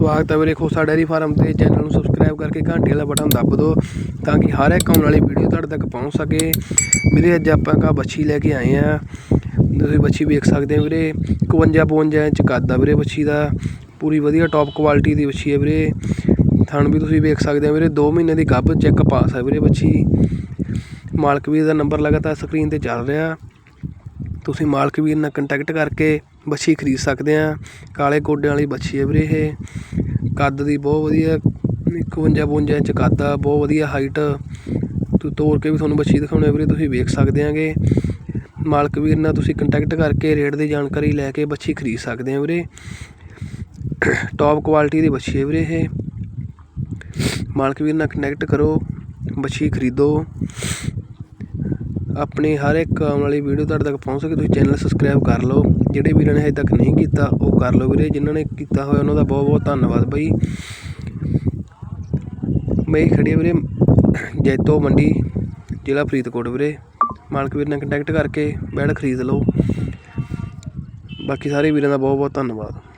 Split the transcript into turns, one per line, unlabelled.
ਸਵਾਗਤ ਹੈ ਵੀਰੇ। ਖੋਸਾ ਡੈਰੀ ਫਾਰਮ ਤੇ ਚੈਨਲ ਨੂੰ ਸਬਸਕ੍ਰਾਈਬ ਕਰਕੇ ਘੰਟੀ ਵਾਲਾ ਬਟਨ ਦੱਬ ਦਿਓ ਤਾਂ ਕਿ ਹਰ ਇੱਕ ਆਉਣ ਵਾਲੀ ਵੀਡੀਓ ਤੁਹਾਡੇ ਤੱਕ ਪਹੁੰਚ ਸਕੇ। ਵੀਰੇ, ਅੱਜ ਆਪਾਂ ਕਾ ਬੱਚੀ ਲੈ ਕੇ ਆਏ ਆ ਤੁਸੀਂ ਬੱਚੀ ਵੇਖ ਸਕਦੇ ਹੋ ਵੀਰੇ। 51 52 ਇੰਚ ਕੱਦ ਆ ਵੀਰੇ ਬੱਚੀ ਦਾ। ਪੂਰੀ ਵਧੀਆ ਟੌਪ ਕੁਆਲਿਟੀ ਦੀ ਬੱਚੀ ਹੈ ਵੀਰੇ। ਥਣ ਵੀ ਤੁਸੀਂ ਵੇਖ ਸਕਦੇ ਹੋ ਵੀਰੇ। 2 ਮਹੀਨੇ ਦੀ ਗੱਭ ਚੈੱਕ ਪਾਸ ਹੈ ਵੀਰੇ ਬੱਚੀ ਮਾਲਕ ਵੀਰ ਦਾ ਨੰਬਰ ਲਗਾਤਾਰ ਸਕਰੀਨ ਤੇ ਚੱਲ ਰਿਹਾ। ਤੁਸੀਂ ਮਾਲਕ ਵੀਰ ਨਾਲ ਕੰਟੈਕਟ ਕਰਕੇ ਬੱਚੀ ਖਰੀਦ ਸਕਦੇ ਹਾਂ। ਕਾਲੇ ਗੋਡਿਆਂ ਵਾਲੀ ਬੱਚੀ ਹੈ ਵੀਰੇ ਇਹ। ਕੱਦ ਦੀ ਬਹੁਤ ਵਧੀਆ 51 52 ਇੰਚ ਕੱਦ ਆ, ਬਹੁਤ ਵਧੀਆ ਹਾਈਟ ਤੂੰ ਤੋੜ ਕੇ ਵੀ ਤੁਹਾਨੂੰ ਬੱਚੀ ਦਿਖਾਉਣੀ ਆ ਵੀਰੇ, ਤੁਸੀਂ ਵੇਖ ਸਕਦੇ ਆਂਗੇ ਮਾਲਕ ਵੀਰ ਨਾਲ ਤੁਸੀਂ ਕੰਟੈਕਟ ਕਰਕੇ ਰੇਟ ਦੀ ਜਾਣਕਾਰੀ ਲੈ ਕੇ ਬੱਚੀ ਖਰੀਦ ਸਕਦੇ ਆ ਵੀਰੇ। ਟੌਪ ਕੁਆਲਿਟੀ ਦੀ ਬੱਚੀ ਹੈ ਵੀਰੇ ਇਹ। ਮਾਲਕ ਵੀਰ ਨਾਲ ਕਨੈਕਟ ਕਰੋ ਬੱਚੀ ਖਰੀਦੋ। ਆਪਣੀ ਹਰ ਇੱਕ ਆਉਣ ਵਾਲੀ ਵੀਡੀਓ ਤੁਹਾਡੇ ਤੱਕ ਪਹੁੰਚ ਸਕੇ, ਤੁਸੀਂ ਚੈਨਲ ਸਬਸਕ੍ਰਾਈਬ ਕਰ ਲਓ। ਜਿਹੜੇ ਵੀਰਾਂ ਨੇ ਹਜੇ ਤੱਕ ਨਹੀਂ ਕੀਤਾ, ਉਹ ਕਰ ਲਓ ਵੀਰੇ। ਜਿਨ੍ਹਾਂ ਨੇ ਕੀਤਾ ਹੋਇਆ, ਉਹਨਾਂ ਦਾ ਬਹੁਤ ਬਹੁਤ ਧੰਨਵਾਦ ਬਾਈ। ਮੈਂ ਖੜੀ ਵੀਰੇ, ਜੈਤੋ ਮੰਡੀ, ਜ਼ਿਲ੍ਹਾ ਫਰੀਦਕੋਟ ਵੀਰੇ। ਮਾਲਕ ਵੀਰ ਨਾਲ ਕੰਟੈਕਟ ਕਰਕੇ ਬੈਡ ਖਰੀਦ ਲਓ। ਬਾਕੀ ਸਾਰੇ ਵੀਰਾਂ ਦਾ ਬਹੁਤ ਬਹੁਤ ਧੰਨਵਾਦ।